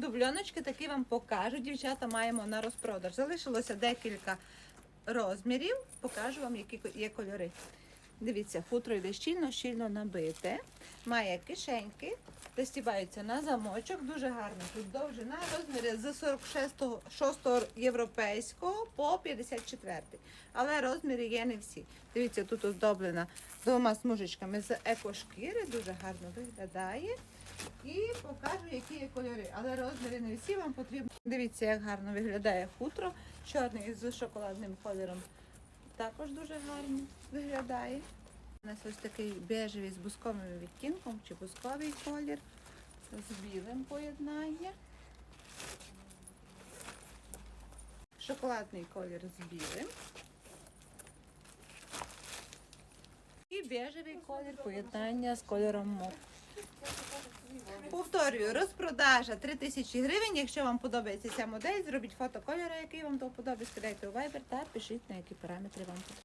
Дубльоночки такі вам покажу. Дівчата маємо на розпродаж. Залишилося декілька розмірів. Покажу вам, які є кольори. Дивіться, хутро йде щільно, щільно набите. Має кишеньки, застібаються на замочок. Дуже гарно. Тут довжина розміри з 46 6 європейського по 54. Але розміри є не всі. Дивіться, тут оздоблена двома смужечками з екошкіри. Дуже гарно виглядає. І покажу, які є кольори. Але розміри не всі вам потрібно. Дивіться, як гарно виглядає хутро. Чорний з шоколадним кольором також дуже гарно виглядає. У нас ось такий бежевий з бусковим відтінком чи бусковий колір з білим поєднання. Шоколадний колір з білим. І бежевий колір поєднання з кольором мов. Повторюю, розпродажа 3000 гривень. Якщо вам подобається ця модель, зробіть фото кольору, який вам до вподоби, скидайте у Viber та пишіть, на які параметри вам потрібно.